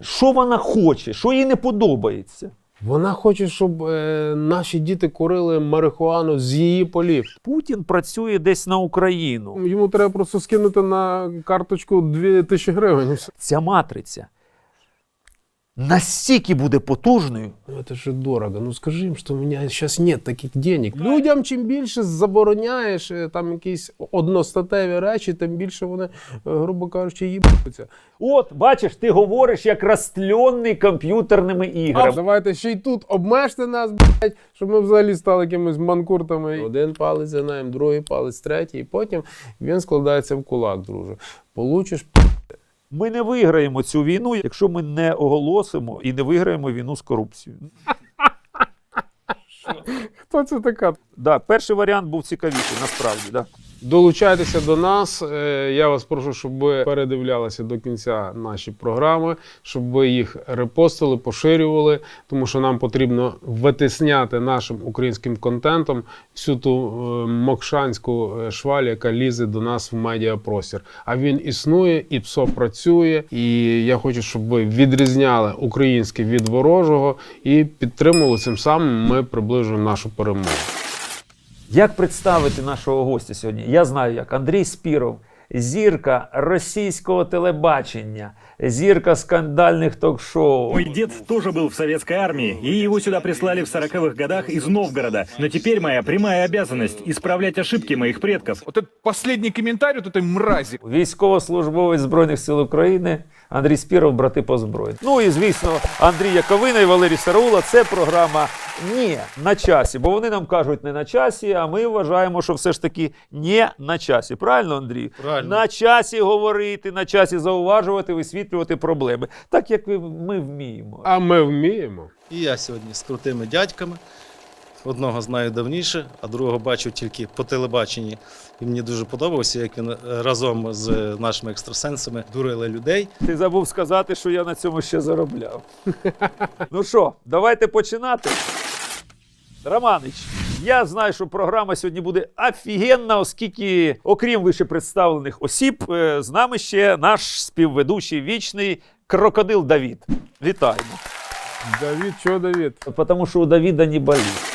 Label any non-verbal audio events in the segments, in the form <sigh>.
Що вона хоче, що їй не подобається. Вона хоче, щоб е, наші діти курили марихуану з її полів. Путін працює десь на Україну. Йому треба просто скинути на карточку 2 тисячі гривень. і. Ця матриця настільки буде потужною, Ну, це ж дорого. Ну скажи їм, що у мене зараз нет таких денег. Людям чим більше забороняєш е, там якісь одностатеві речі, тим більше вони, е, грубо кажучи, їбуться. От, бачиш, ти говориш як розтльонний комп'ютерними А іграми. давайте ще й тут обмежте нас, блядь, щоб ми взагалі стали якимись манкуртами. Один палець за ним, другий палець, третій, і потім він складається в кулак, друже. Получиш Ми не виграємо цю війну, якщо ми не оголосимо і не виграємо війну з корупцією. хто це така? Да, перший варіант був цікавіший, насправді. Да. Долучайтеся до нас. Е, Я вас прошу, щоб ви передивлялися до кінця наші програми, щоб ви їх репостили, поширювали, тому що нам потрібно витисняти нашим українським контентом всю ту е, мокшанську е, шваль, яка лізе до нас в медіапростір. А він існує, і ПСО працює. І я хочу, щоб ви відрізняли українське від ворожого і підтримували цим самим. Ми приближуємо нашу перемогу. Як представити нашого гостя сьогодні? Я знаю, як Андрій Спіров, зірка російського телебачення, зірка скандальних ток-шоу. Мой дед тоже был в советской армии, и его сюда прислали в сороковых годах из Новгорода. Но теперь моя прямая обязанность – исправлять ошибки моих предков. Вот этот последний комментарий вот этой мрази. Військовослужбовець Збройних сил України Андрій Спіров, брати по зброї. Ну і звісно, Андрій Яковина і Валерій Сараула. Це програма «Ні на часі, бо вони нам кажуть не на часі, а ми вважаємо, що все ж таки не на часі. Правильно, Андрій? Правильно. На часі говорити, на часі зауважувати, висвітлювати проблеми, так як ви- ми вміємо. А ми вміємо. І я сьогодні з крутими дядьками. Одного знаю давніше, а другого бачу тільки по телебаченні. І мені дуже подобався, як він е, разом з нашими екстрасенсами дурили людей. Ти забув сказати, що я на цьому ще заробляв. <laughs> ну що, давайте починати. Романич, я знаю, що програма сьогодні буде офігенна, оскільки, окрім вище представлених осіб, е, з нами ще наш співведучий вічний крокодил Давід. Вітаємо. Давід, чого Давід? Тому що у Давіда не болить.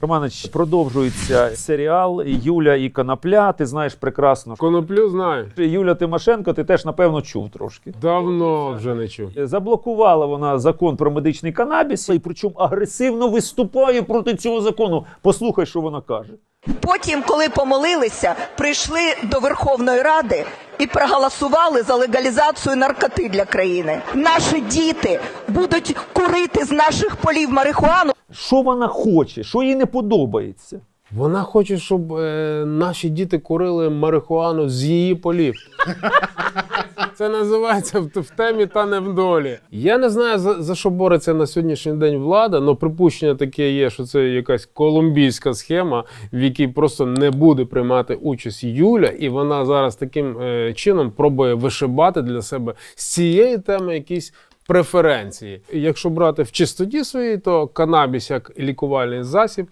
Романич, продовжується серіал Юля і Конопля. Ти знаєш прекрасно. Коноплю знаю. Юля Тимошенко, ти теж напевно чув трошки. Давно вже не чув. Заблокувала вона закон про медичний канабіс, і причому агресивно виступає проти цього закону. Послухай, що вона каже. Потім, коли помолилися, прийшли до Верховної Ради і проголосували за легалізацію наркоти для країни. Наші діти будуть курити з наших полів марихуану. Що вона хоче, що їй не подобається. Вона хоче, щоб е, наші діти курили марихуану з її полів. Це називається в, темі та не в долі. Я не знаю, за, за що бореться на сьогоднішній день влада, але припущення таке є, що це якась колумбійська схема, в якій просто не буде приймати участь Юля, і вона зараз таким е, чином пробує вишибати для себе з цієї теми якісь. Преференції. Якщо брати в чистоті своїй, то канабіс як лікувальний засіб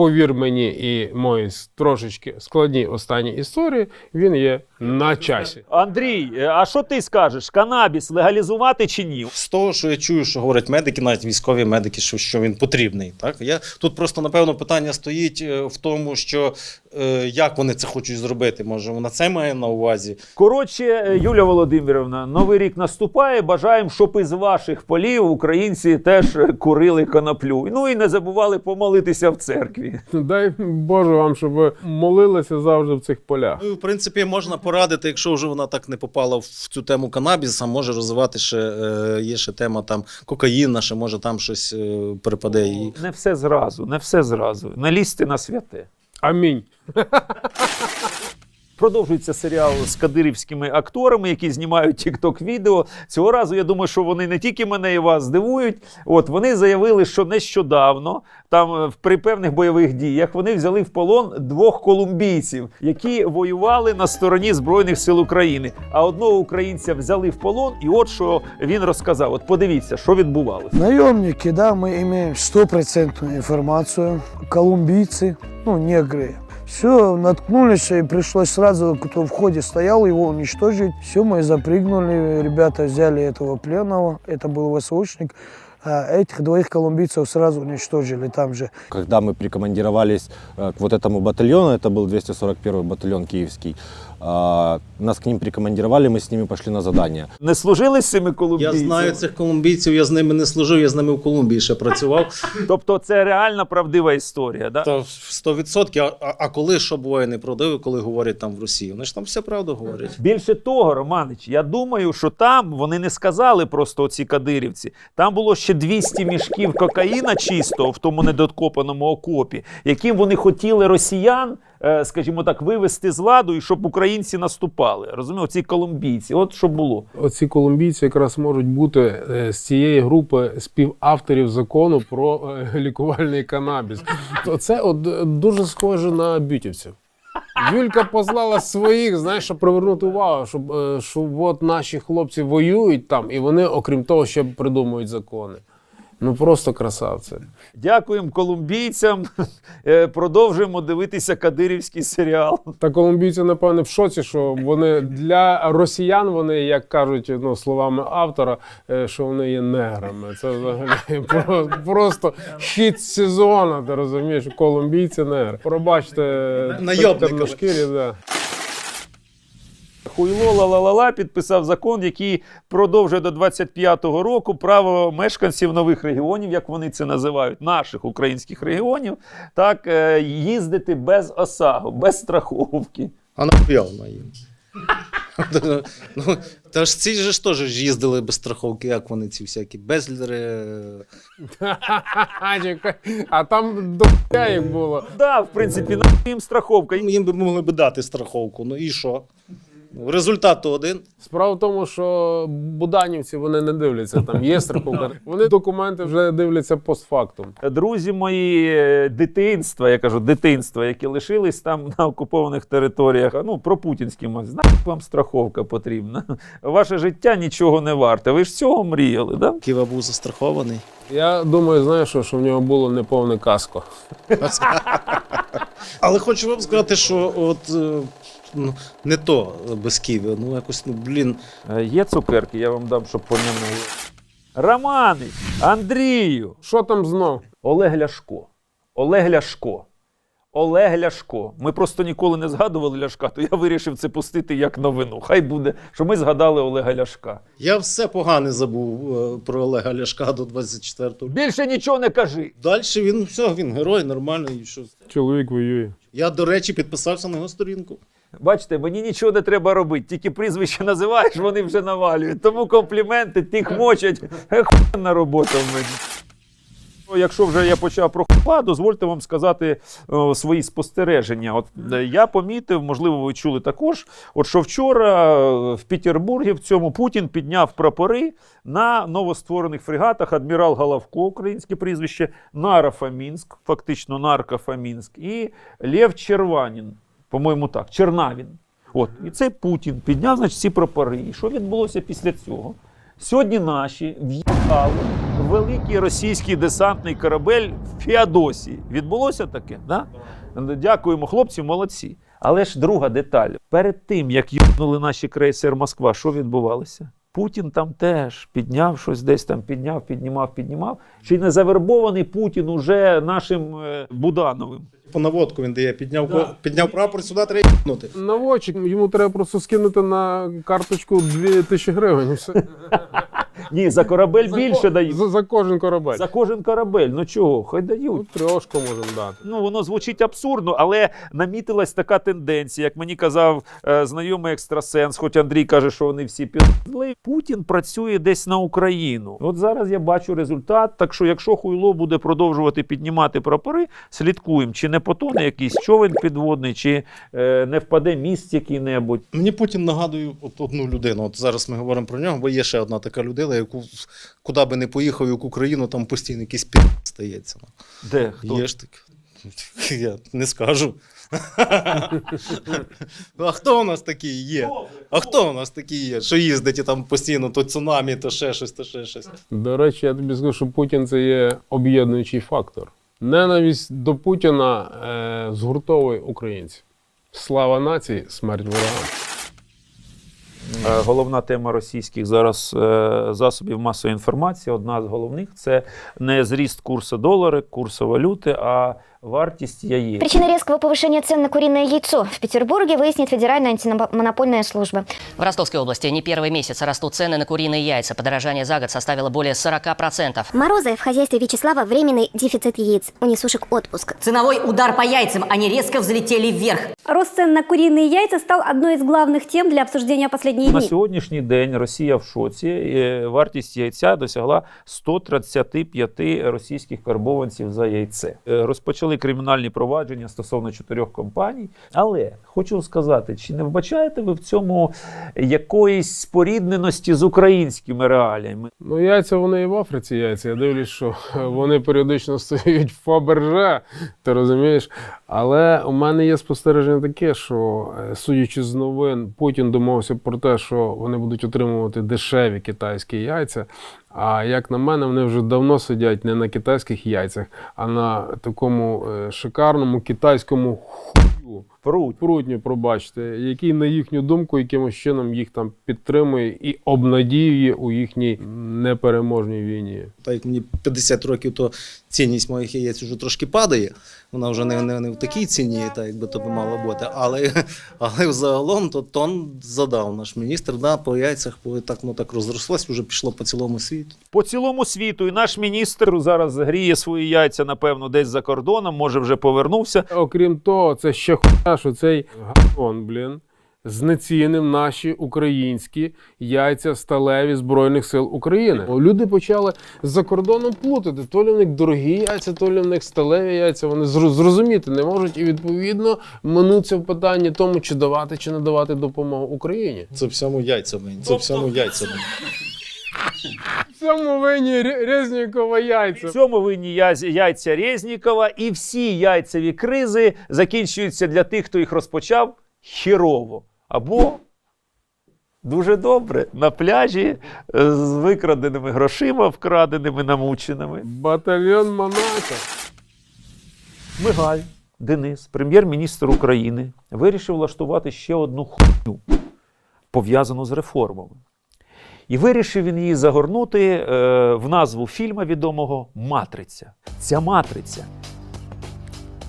повір мені, і мої трошечки складні останні історії, він є на часі. Андрій, е, а що ти скажеш? Канабіс легалізувати чи ні? З того, що я чую, що говорять медики, навіть військові медики, що, що він потрібний. Так? Я, тут просто, напевно, питання стоїть е, в тому, що е, як вони це хочуть зробити. Може, вона це має на увазі. Коротше, е, Юля Володимирівна, новий рік наступає. Бажаємо, щоб із ваших полів українці теж курили коноплю. Ну і не забували помолитися в церкві. Дай Боже вам, щоб ви молилися завжди в цих полях. Ну, в принципі, можна порадити, якщо вже вона так не попала в цю тему канабіса, може розвивати ще е, є ще тема там кокаїна, ще може там щось е, припаде їй. Не все зразу, не все зразу. Не лізьте на святе. Амінь. Продовжується серіал з кадирівськими акторами, які знімають тікток відео. Цього разу я думаю, що вони не тільки мене і вас здивують. От вони заявили, що нещодавно там е, в- при певних бойових діях вони взяли в полон двох колумбійців, які воювали на стороні збройних сил України. А одного українця взяли в полон, і от що він розказав. От подивіться, що відбувалося. Наемники, да, мы имеем стопроцентную информацию. Колумбийцы, ну, негры, Все, наткнулись, и пришлось сразу, кто в входе стоял, его уничтожить. Все, мы запрыгнули, ребята взяли этого пленного, это был ВСУшник. А этих двоих колумбийцев сразу уничтожили там же. Когда мы прикомандировались э, к вот этому батальону, это был 241 батальон киевский, а, нас к ним прикомандировали, мы с ними пошли на задание. Не служили з цими Я знаю цих колумбійців, я з ними не служив, я з ними в Колумбії ще працював. <laughs> Тобто це реальна правдива історія, да? То 100%. А, а- коли що буває неправдиво, коли говорять там в Росії? Вони ж там все правду говорять. Більше того, Романич, я думаю, що там вони не сказали просто оці кадирівці. Там було ще 200 мішків кокаїна чистого в тому недокопаному окопі, яким вони хотіли росіян, скажімо так, вивести з ладу і щоб українці наступали. Розумієте, ці колумбійці. От що було. Оці колумбійці якраз можуть бути е, з цієї групи співавторів закону про е, лікувальний канабіс. То це от е, дуже схоже на бютівців. Юлька послала своїх, знаєш, щоб привернути увагу, щоб, е, що от наші хлопці воюють там, і вони, окрім того, ще придумують закони. Ну просто красавці. Дякуємо колумбійцям. <laughs> Е, Продовжуємо дивитися кадирівський серіал. Та колумбійці, напевне, в шоці, що вони для росіян, вони, як кажуть ну, словами автора, е, що вони є неграми. Це взагалі <laughs> про- просто хід сезону, ти розумієш, колумбійці негри. Пробачте, на шкірі, да. Хуйло ла-ла-ла-ла підписав закон, який продовжує до 25-го року право мешканців нових регіонів, як вони це називають, наших українських регіонів, так е, їздити без ОСАГО, без страховки. А нахуя вона їм? <laughs> ну, та ж ці ж теж ж їздили без страховки, як вони ці всякі безлідери. А там до їх було. Да, в принципі, на їм страховка. Їм, би могли би дати страховку. Ну і що? Результат то один. Справа в тому, що буданівці вони не дивляться, там є <laughs> страховка. Вони документи вже дивляться постфактум. Друзі мої дитинства, я кажу, дитинства, які лишились там на окупованих територіях, ну про путінські мов, знаєте, вам страховка потрібна. Ваше життя нічого не варте. Ви ж цього мріяли, да? Ківа був застрахований. Я думаю, знаєш, що, що в нього було неповне каско. <laughs> Але хочу вам сказати, що от е, ну, не то без Києва. Ну якось, ну блін. Е, Є цукерки, я вам дам, щоб помянули. Романич, Андрію, Що там знов? Олег Ляшко. Олег Ляшко. Олег Ляшко. Ми просто ніколи не згадували Ляшка, то я вирішив це пустити як новину. Хай буде, що ми згадали Олега Ляшка. Я все погане забув е, про Олега Ляшка до 24-го. Більше нічого не кажи. Далі він все, він герой, нормальний. і Що. Чоловік воює. Я, до речі, підписався на його сторінку. Бачите, мені нічого не треба робити, тільки прізвище називаєш, вони вже навалюють. Тому компліменти тих мочать. Охуєнна робота в мене. Ну, Якщо вже я почав про хупа, дозвольте вам сказати о, свої спостереження. От е, я помітив, можливо, ви чули також. От що вчора е, в Петербургі в цьому Путін підняв прапори на новостворених фрегатах адмірал Головко, українське прізвище, Нара Фамінськ, фактично Нарка Фамінськ, і Лев Черванін, по-моєму, так, Чернавін. От, і це Путін підняв, значить, ці прапори. І що відбулося після цього? Сьогодні наші в'їхали великий російський десантний корабель в Феодосії. Відбулося таке? Да? Дякуємо, хлопці, молодці. Але ж друга деталь. Перед тим, як юнули наші крейсер Москва, що відбувалося? Путін там теж підняв щось десь там, підняв, піднімав, піднімав. Чи не завербований Путін уже нашим е, Будановим? По наводку він дає, підняв, ко- підняв прапор, сюди треба їбнути. Наводчик, йому треба просто скинути на карточку 2000 гривень. і Все. <laughs> Ні, за корабель більше за, дають. за, за кожен корабель. За кожен корабель. Ну чого, хай дають. Ну, трьошку можемо дати. Ну, воно звучить абсурдно, але намітилась така тенденція, як мені казав е, знайомий екстрасенс, хоч Андрій каже, що вони всі підли. Путін працює десь на Україну. От зараз я бачу результат. Так що, якщо хуйло буде продовжувати піднімати прапори, слідкуємо, чи не потоне якийсь човен підводний, чи е, не впаде міст який-небудь. Мені Путін нагадує от одну людину. От зараз ми говоримо про нього, бо є ще одна така людина, яку куди би не поїхав, яку країну, там постійно якийсь пі стається. Ну, Де хто? Є ж таке. <laughs> Я не скажу. а хто у нас такий є? А хто у нас такий є? Що їздить і там постійно то цунамі, то ще щось, то ще щось. До речі, я тобі скажу, що Путін це є об'єднуючий фактор. Ненависть до Путіна е, згуртовує українців. Слава нації, смерть ворогам. Е, Головна тема російських зараз е, засобів масової інформації, одна з головних це не зріст курсу долара, курсу валюти, а вартість яєць. Причина резкого повышения цен на куриное яйцо в Петербурге выяснит Федеральная антимонопольная служба. В Ростовской области не первый месяц растут цены на куриные яйца. Подорожание за год составило более 40%. Морозы в хозяйстве Вячеслава временный дефицит яиц. У несушек отпуск. Ценовой удар по яйцам, они резко взлетели вверх. Рост цен на куриные яйца стал одной из главных тем для обсуждения последние На сьогоднішній день Росія в шоці. Е, Вартість яйця досягла 135 російських карбованців за яйце. Е, Розпочали кримінальні провадження стосовно чотирьох компаній. Але хочу сказати, чи не вбачаєте ви в цьому якоїсь спорідненості з українськими реаліями? Ну, яйця вони і в Африці яйця. Я дивлюсь, що <laughs> вони періодично стають в Фаберже, ти розумієш? Але у мене є спостереження таке, що е, судячи з новин, Путін домовився про те, що вони будуть отримувати дешеві китайські яйця. А як на мене, вони вже давно сидять не на китайських яйцях, а на такому е, шикарному китайському хую. Пруть. Прутню, пробачте, який, на їхню думку, якимось чином їх там підтримує і обнадіює у їхній непереможній війні. Так як мені 50 років, то цінність моїх яєць вже трошки падає. Вона вже не, не, не в такій ціні, так якби то би мало бути. Але, <laughs> але взагалом то тон задав наш міністр. Да, по яйцях по, так, ну, так розрослось, вже пішло по цілому світу. По цілому світу, і наш міністр зараз гріє свої яйця, напевно, десь за кордоном, може вже повернувся. Окрім того, це ще хуйня, що цей гатон, блін, знецінив наші українські яйця сталеві Збройних сил України. Бо Люди почали за кордоном плутати. То лі в них дорогі яйця, то лі в них сталеві яйця. Вони зро- зрозуміти не можуть і відповідно минуться в питанні тому, чи давати, чи не давати допомогу Україні. Це всьому яйця мені. Це всьому яйця мені. В цьому винні Резнікова яйця. В цьому винні яйця Резнікова, і всі яйцеві кризи закінчуються для тих, хто їх розпочав хірово. Або дуже добре на пляжі е, з викраденими грошима, вкраденими, намученими. Батальйон Монако. Мигаль Денис, прем'єр-міністр України, вирішив влаштувати ще одну хуйню, пов'язану з реформами. І вирішив він її загорнути е, в назву фільма відомого Матриця. Ця матриця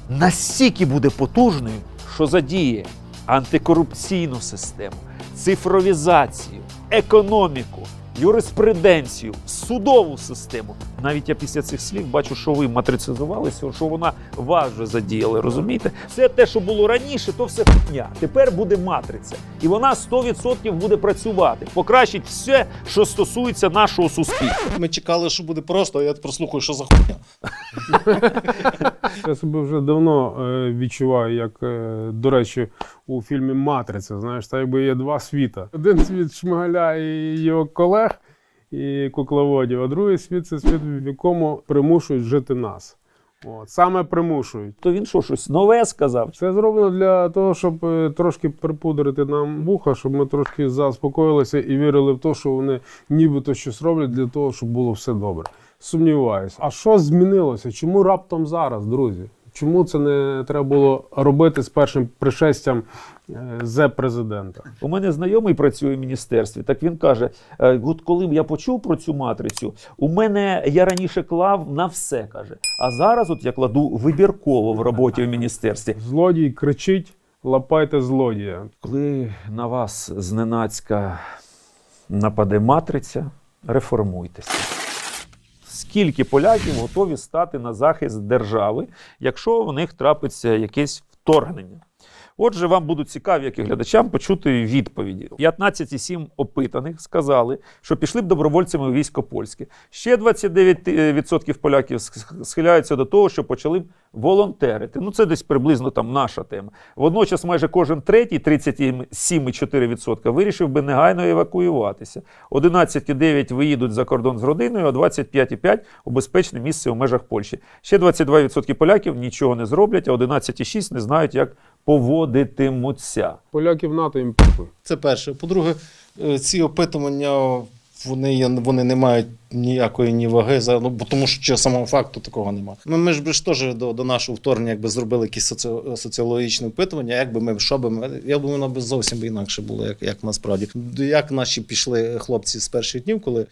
настільки буде потужною, що задіє антикорупційну систему, цифровізацію, економіку, юриспруденцію, судову систему. Навіть я після цих слів бачу, що ви матрицизувалися, що вона вас вже задіяла. Розумієте? Все те, що було раніше, то все хуйня. Тепер буде матриця. І вона 100% буде працювати, покращить все, що стосується нашого суспільства. Ми чекали, що буде просто, а я прослухаю, що за хуйня. Я себе вже давно е, відчуваю, як, е, до речі, у фільмі Матриця. Знаєш, так якби є два світа. Один світ Шмигаля і його колег і кукловодів, а другий світ це світ, в якому примушують жити нас. От, саме примушують. То він що, щось нове сказав? Це зроблено для того, щоб е, трошки припудрити нам вуха, щоб ми трошки заспокоїлися і вірили в те, що вони нібито щось роблять для того, щоб було все добре. Сумніваюся. А що змінилося? Чому раптом зараз, друзі? Чому це не треба було робити з першим пришестям е, зе президента? У мене знайомий працює в міністерстві. Так він каже: е, от коли я почув про цю матрицю, у мене я раніше клав на все каже. А зараз от я кладу вибірково в роботі в міністерстві. Злодій кричить: лапайте злодія. Коли на вас зненацька нападе матриця, реформуйтеся. Скільки поляків готові стати на захист держави, якщо в них трапиться якесь вторгнення? Отже, вам будуть цікаві, як і глядачам, почути відповіді. 15,7 опитаних сказали, що пішли б добровольцями у військо польське. Ще 29% поляків схиляються до того, що почали б волонтерити. Ну, це десь приблизно там наша тема. Водночас, майже кожен третій, 37,4% вирішив би негайно евакуюватися. 11,9% виїдуть за кордон з родиною, а 25,5% у безпечне місце у межах Польщі. Ще 22% поляків нічого не зроблять, а 11,6% не знають, як поводитимуться. Поляків НАТО їм похуй. Це перше. По-друге, е, ці опитування вони, вони не мають ніякої ні ваги, за, ну, бо тому що самого факту такого немає. Ну, ми ж би ж теж до, до нашого вторгнення якби зробили якісь соці, соціологічне опитування, як би ми, що би ми, я думаю, воно б зовсім інакше було, як, як насправді. Як наші пішли хлопці з перших днів, коли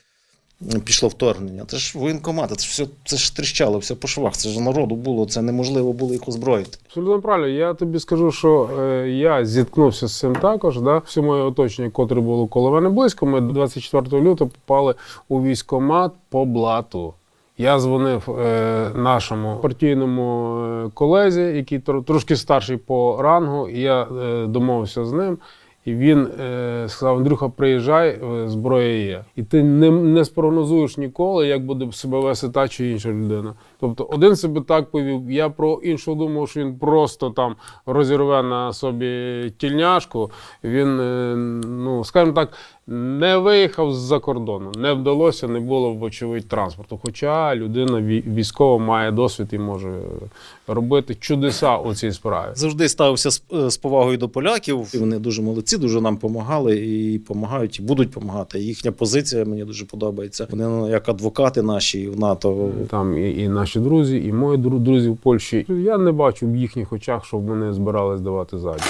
пішло вторгнення. Це ж воєнкомати, це все це ж тріщало, все по швах. Це ж народу було, це неможливо було їх озброїти. Абсолютно правильно. Я тобі скажу, що е, я зіткнувся з цим також. Да? Все моє оточення, котре було коло мене близько, ми 24 лютого попали у військкомат по блату. Я дзвонив е, нашому партійному е, колезі, який трошки старший по рангу, і я е, домовився з ним. І він е, сказав: Андрюха, приїжджай, е, зброя є. І ти не, не спрогнозуєш ніколи, як буде себе вести та чи інша людина. Тобто один себе так повів. Я про іншого думав, що він просто там розірве на собі тільняшку. Він, е, ну скажімо так, не виїхав з-за кордону, не вдалося, не було вочевидь транспорту. Хоча людина вій- військова має досвід і може робити чудеса у цій справі. Завжди ставився з, з повагою до поляків. І вони дуже молодці, дуже нам допомагали і допомагають, і будуть допомагати. Їхня позиція мені дуже подобається. Вони ну, як адвокати наші в НАТО. Там і, і наші друзі, і мої друзі в Польщі. Я не бачу в їхніх очах, щоб вони збирались давати ззаді.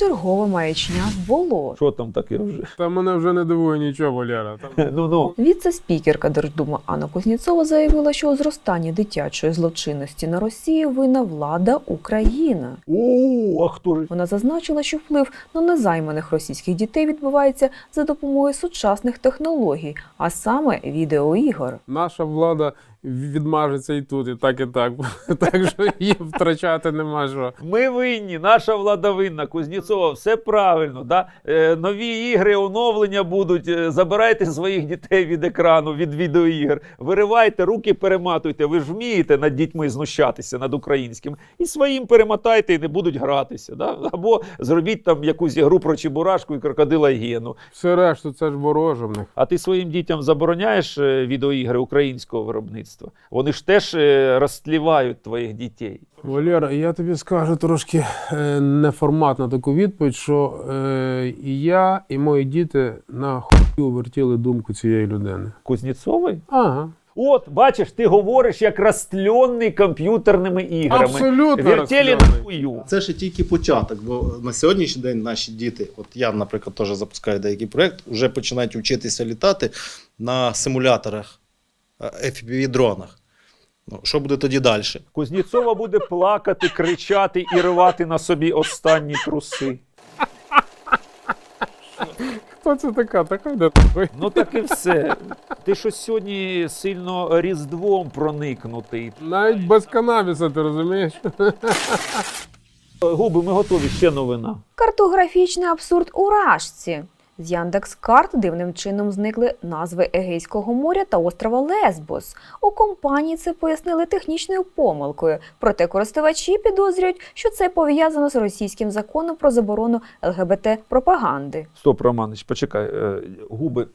Чергова маячня було. Що там таке вже? Та мене вже не дивує нічого, Валера. Там <laughs> Ну ну. Віце-спікерка Держдуми Анна Кузнєцова заявила, що у зростанні дитячої злочинності на Росії винна влада Україна. О, а хто ж? Вона зазначила, що вплив на незайманих російських дітей відбувається за допомогою сучасних технологій, а саме відеоігор. наша влада відмажеться і тут, і так, і так. <laughs> Так що її втрачати нема що. Ми винні, наша влада винна. Кузнєцова, все правильно. Да? Е, нові ігри, оновлення будуть. Е, забирайте своїх дітей від екрану, від відеоігр. Виривайте, руки перематуйте. Ви ж вмієте над дітьми знущатися над українським. І своїм перемотайте і не будуть гратися. Да? Або зробіть там якусь ігру про Чебурашку і крокодила Гену. Все решту, це ж вороже в них. А ти своїм дітям забороняєш е, відеоігри українського виробництва? Вони ж теж е, розтлівають твоїх дітей. Валера, я тобі скажу трошки е, неформатну таку відповідь, що е, і я, і мої діти на хую вертіли думку цієї людини. Кузнєцовий? Ага. От, бачиш, ти говориш як розтльонний комп'ютерними іграми. Абсолютно Вертєлі на хую. Це ще тільки початок, бо на сьогоднішній день наші діти, от я, наприклад, теж запускаю деякий проєкт, вже починають вчитися літати на симуляторах fpv дронах. Ну, що буде тоді далі? Кузнєцова буде плакати, кричати і рвати на собі останні труси. Хто це така? Така де такий? Ну так і все. Ти щось сьогодні сильно різдвом проникнутий. Навіть без канабіса, ти розумієш? Губи, ми готові, ще новина. Картографічний абсурд у Рашці. З Яндекс.Карт дивним чином зникли назви Егейського моря та острова Лесбос. У компанії це пояснили технічною помилкою. Проте користувачі підозрюють, що це пов'язано з російським законом про заборону ЛГБТ-пропаганди. Стоп, Романич, почекай. Е, Губи.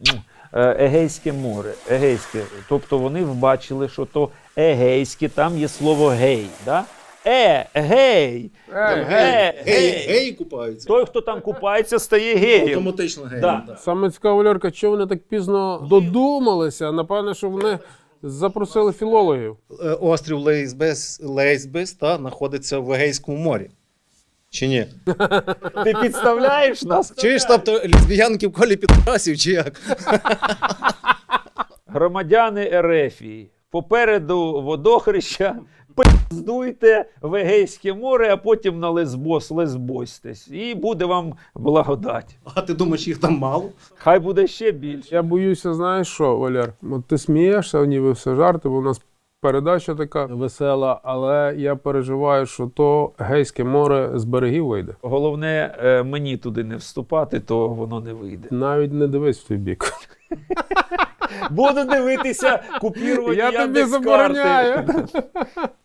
е, Егейське море. Егейське. Тобто вони вбачили, що то егейське, там є слово гей. Да? Е, гей! Ей, Е, гей! геї купаються. Той, хто там купається, стає геєм. Автоматично геї. Да. да. Саме цікаво, Валерка, що вони так пізно додумалися. Напевно, що вони запросили філологів. Е, Острів Лейсбес, Лейсбес та, знаходиться в Егейському морі. Чи ні? <laughs> Ти підставляєш нас? Чуєш, тобто лесбіянки в колі підрасів, чи як? Громадяни Ерефії. Попереду водохреща. Пиздуйте в Егейське море, а потім на Лесбос лесбостесь. І буде вам благодать. А ти думаєш, їх там мало? Хай буде ще більше. Я боюся, знаєш що, Валер? От ти смієшся, ніби все жарти, бо у нас передача така весела, але я переживаю, що то гейське море з берегів вийде. Головне, е, мені туди не вступати, то воно не вийде. Навіть не дивись в той бік. Буду дивитися <laughs> купіровані Я тобі забороняю. <laughs>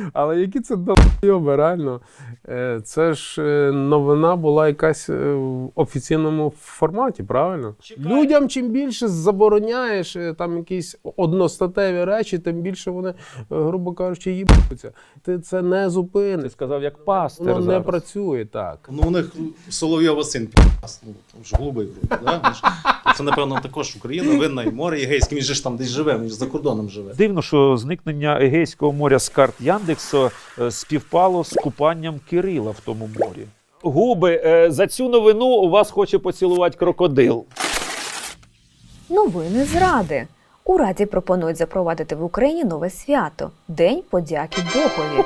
Але які це долбойоби, реально. Е, Це ж е, новина була якась е, в офіційному форматі, правильно? Людям чим більше забороняєш там якісь одностатеві речі, тим більше вони, грубо кажучи, їбуться. Ти це не Ти сказав, як пастир. Воно не працює так. Ну, у них Соловйова син пі***ас, ну, там ж голубий вроде, да? Це, напевно, також Україна винна і море Єгейське, він же ж там десь живе, він ж за кордоном живе. Дивно, що зникнення Егейського моря з карт Яндексу е, співпало з купанням Кирила в тому морі. Губи, е, за цю новину у вас хоче поцілувати крокодил. Новини зради. У Раді пропонують запровадити в Україні нове свято День подяки Богові.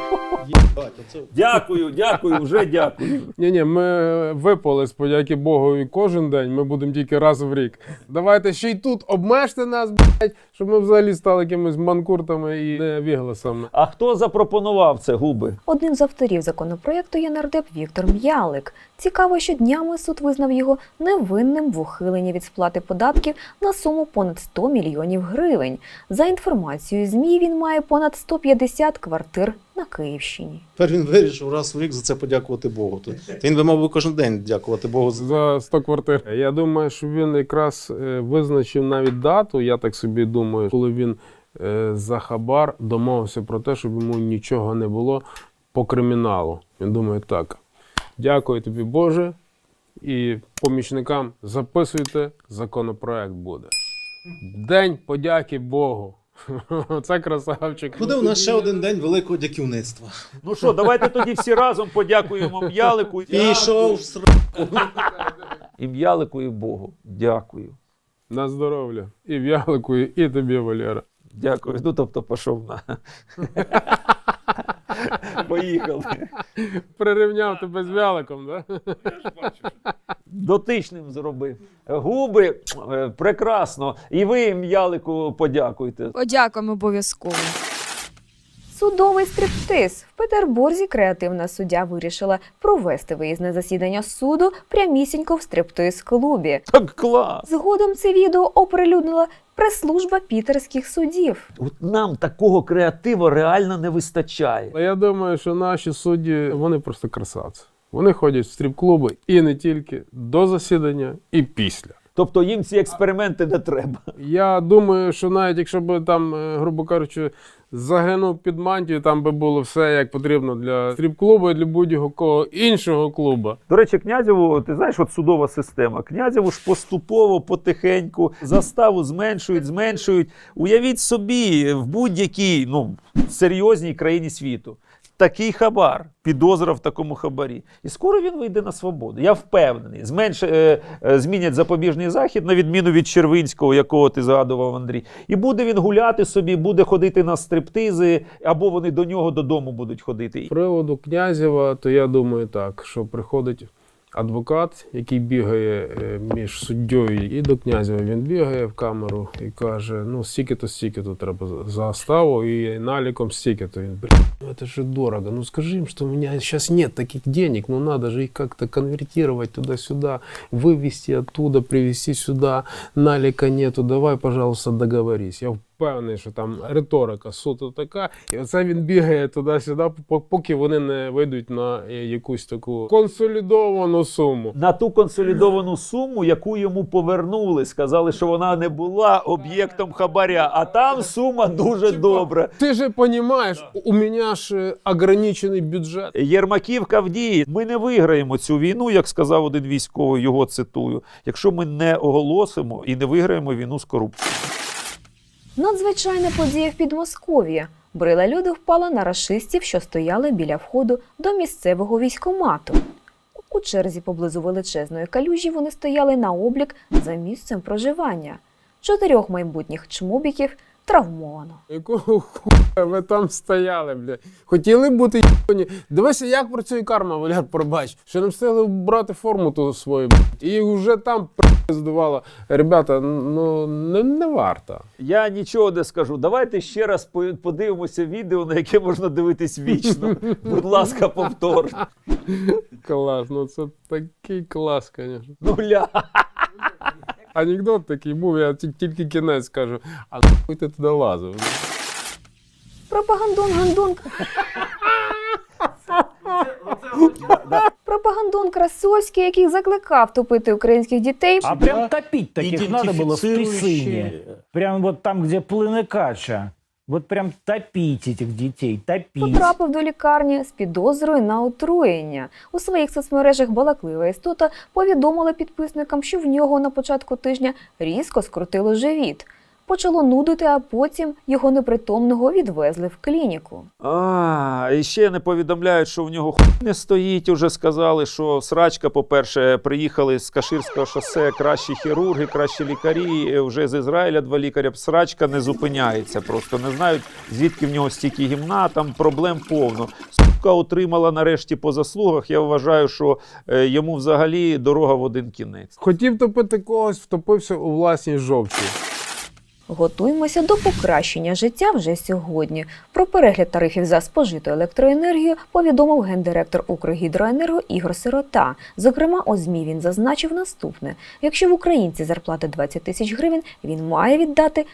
Дякую, дякую, вже дякую. Ні, ні, ми випали з подяки Богові кожен день, ми будемо тільки раз в рік. Давайте ще й тут обмежте нас, блядь, щоб ми взагалі стали якимись манкуртами і не вігласами. А хто запропонував це губи? Одним з авторів законопроекту є нардеп Віктор М'ялик. Цікаво, що днями суд визнав його невинним в ухиленні від сплати податків на суму понад 100 мільйонів гривень. За інформацією ЗМІ, він має понад 150 квартир на Київщині. Тепер він вирішив раз в рік за це подякувати Богу. То Він би мав би кожен день дякувати Богу за За 100 квартир. Я думаю, що він якраз е, визначив навіть дату, я так собі думаю, коли він е, за хабар домовився про те, щоб йому нічого не було по криміналу. Він думає, так, дякую тобі, Боже, і помічникам записуйте, законопроект буде. День подяки Богу. <laughs> Це красавчик. Буде у нас ще один день великого дяківництва. Ну що, давайте тоді всі разом подякуємо М'ялику. Пішов в сраку. <laughs> І М'ялику, і Богу. Дякую. На здоров'я. І м'ялику, і тобі, Валера. Дякую. Ну, тобто, пішов на. <laughs> <laughs> Поїхали. Прирівняв тебе з вяликом, так? Дотичним зробив. Губи е, прекрасно. І ви М'ялику подякуйте. Подякуємо обов'язково. Судовий стриптиз в Петербурзі креативна суддя вирішила провести виїзне засідання суду прямісінько в стриптиз-клубі. Так клас. Згодом це відео оприлюднила прес-служба пітерських судів. От нам такого креативу реально не вистачає. Але я думаю, що наші судді вони просто красавці. Вони ходять в стріп-клуби і не тільки до засідання, і після. Тобто їм ці експерименти не треба. Я думаю, що навіть якщо б там, е, грубо кажучи, загинув під мантію, там би було все як потрібно для стріп-клубу і для будь-якого іншого клубу. До речі, князеву, ти знаєш, от судова система. Князеву ж поступово, потихеньку заставу зменшують, зменшують. Уявіть собі, в будь-якій ну, серйозній країні світу. Такий хабар, підозра в такому хабарі. І скоро він вийде на свободу. Я впевнений. Зменш, е, е, змінять запобіжний захід, на відміну від Червинського, якого ти згадував, Андрій. І буде він гуляти собі, буде ходити на стриптизи, або вони до нього додому будуть ходити. З приводу Князєва, то я думаю так, що приходить адвокат, який бігає е, між суддєю і до Князєва. Він бігає в камеру і каже: ну, стільки-то, стільки-то треба за- заставу, і наліком стільки-то. Він, ну это же дорого. Ну скажи им, что у меня сейчас нет таких денег, ну надо же их как-то конвертировать туда-сюда, вывести оттуда, привезти сюда, налика нету, давай, пожалуйста, договорись. Я впевнений, що там риторика суто така, і оце він бігає туди-сюди, поки вони не вийдуть на е, якусь таку консолідовану суму. на ту консолідовану суму, яку йому повернули. Сказали, що вона не була об'єктом хабаря, а там сума дуже добра. Ти же розумієш, у мене ж е, ограничений бюджет. Єрмаківка в дії. Ми не виграємо цю війну, як сказав один військовий, його цитую, якщо ми не оголосимо і не виграємо війну з корупцією. Надзвичайна подія в Підмосков'ї. Брила люди впала на рашистів, що стояли біля входу до місцевого військомату. У черзі поблизу величезної калюжі вони стояли на облік за місцем проживання. Чотирьох майбутніх чмобіків травмовано. Якого хуя ви там стояли, бля? Хотіли бути єбані? Дивися, як працює карма, Валяр, пробач. Що не встигли брати форму ту свою, блядь, і вже там здувало. Ребята, ну не, не варто. Я нічого не скажу. Давайте ще раз по- подивимося відео, на яке можна дивитись вічно. <laughs> Будь ласка, повтор. Клас, ну це такий клас, звісно. Ну ля Анекдот такий був, я ті- тільки кінець скажу. А нахуй ти туди лазив? Пропагандон гандон. Пропагандон Красовський, який закликав топити українських дітей. А прям топить таких надо было в Песыне. Прям вот там, где плыны кача. Вот прям топить этих дітей, топіть. Потрапив до лікарні з підозрою на отруєння. У своїх соцмережах балаклива істота повідомила підписникам, що в нього на початку тижня різко скрутило живіт. Почало нудити, а потім його непритомного відвезли в клініку. А, і ще не повідомляють, що в нього хуй не стоїть. Уже сказали, що срачка, по-перше, приїхали з Каширського шосе кращі хірурги, кращі лікарі. е, Вже з Ізраїля два лікаря. Срачка не зупиняється. Просто не знають, звідки в нього стільки гімна. Там проблем повно. Сука отримала нарешті по заслугах. Я вважаю, що е, йому взагалі дорога в один кінець. Хотів топити когось, втопився у власній жовчі. Готуємося до покращення життя вже сьогодні. Про перегляд тарифів за спожиту електроенергію повідомив гендиректор Укргідроенерго Ігор Сирота. Зокрема, у ЗМІ він зазначив наступне: якщо в українці зарплата 20 тисяч гривень, він має віддати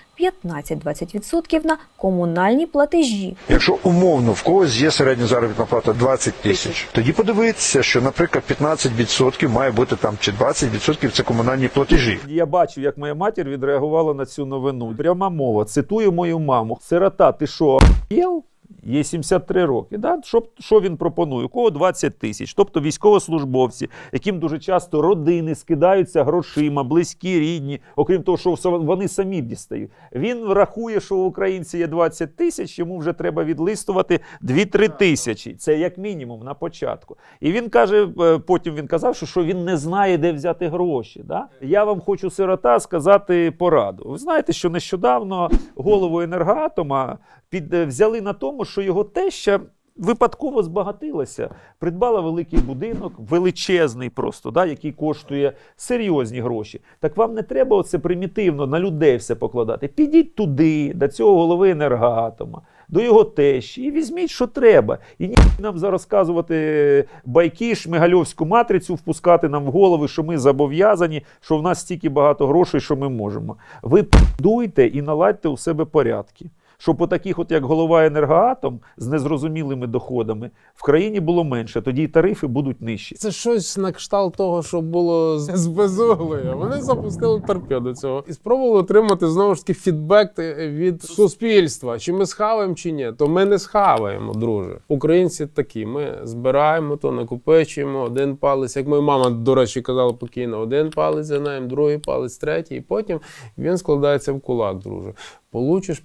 15-20% на комунальні платежі. Якщо умовно в когось є середня заробітна плата 20 тисяч, тоді подивитися, що, наприклад, 15% має бути там чи 20% це комунальні платежі. Я бачив, як моя матір відреагувала на цю новину. Пряма мова. Цитую мою маму. Сирота, ти що, охуєв? Є 73 роки. Да? Що, що він пропонує? У кого 20 тисяч? Тобто військовослужбовці, яким дуже часто родини скидаються грошима, близькі, рідні, окрім того, що вони самі дістають. Він рахує, що у українці є 20 тисяч, йому вже треба відлистувати 2-3 тисячі. Це як мінімум на початку. І він каже, е, потім він казав, що, що він не знає, де взяти гроші. Да? Я вам хочу сирота сказати пораду. Ви знаєте, що нещодавно голову енергоатома під, е, взяли на тому, що його теща випадково збагатилася, придбала великий будинок, величезний просто, да, який коштує серйозні гроші. Так вам не треба оце примітивно на людей все покладати. Підіть туди, до цього голови енергоатома, до його тещі, і візьміть, що треба. І ні нам зараз розказувати байки, шмигальовську матрицю впускати нам в голови, що ми зобов'язані, що в нас стільки багато грошей, що ми можемо. Ви дуйте і наладьте у себе порядки щоб по таких, от як голова енергоатом з незрозумілими доходами в країні було менше, тоді і тарифи будуть нижчі. Це щось на кшталт того, що було з безуглою. Вони запустили торпеду цього і спробували отримати знову ж таки фідбек від суспільства. Чи ми схаваємо, чи ні. То ми не схаваємо, друже. Українці такі. Ми збираємо то, накопичуємо один палець. Як моя мама, до речі, казала покійно, один палець за ним, другий палець, третій, і потім він складається в кулак, друже. Получиш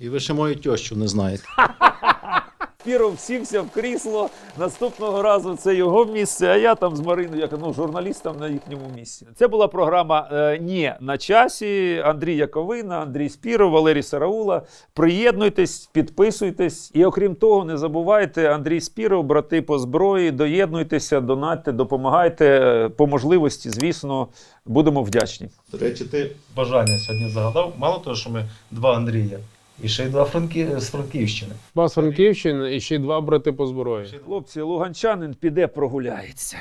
І ви ще мою тещу не знаєте. Піров сівся в крісло. Наступного разу це його місце, а я там з Мариною, як ну, журналістом на їхньому місці. Це була програма е, «Ні на часі. Андрій Яковина, Андрій Спіров, Валерій Сараула. Приєднуйтесь, підписуйтесь. І окрім того, не забувайте, Андрій Спіров, брати по зброї, доєднуйтеся, донатьте, допомагайте Е, по можливості. Звісно, будемо вдячні. До речі, ти бажання сьогодні загадав. Мало того, що ми два Андрія, і ще й два Франки... з Франківщини. Два з Франківщини і ще й два брати по зброї. Хлопці, луганчанин піде прогуляється.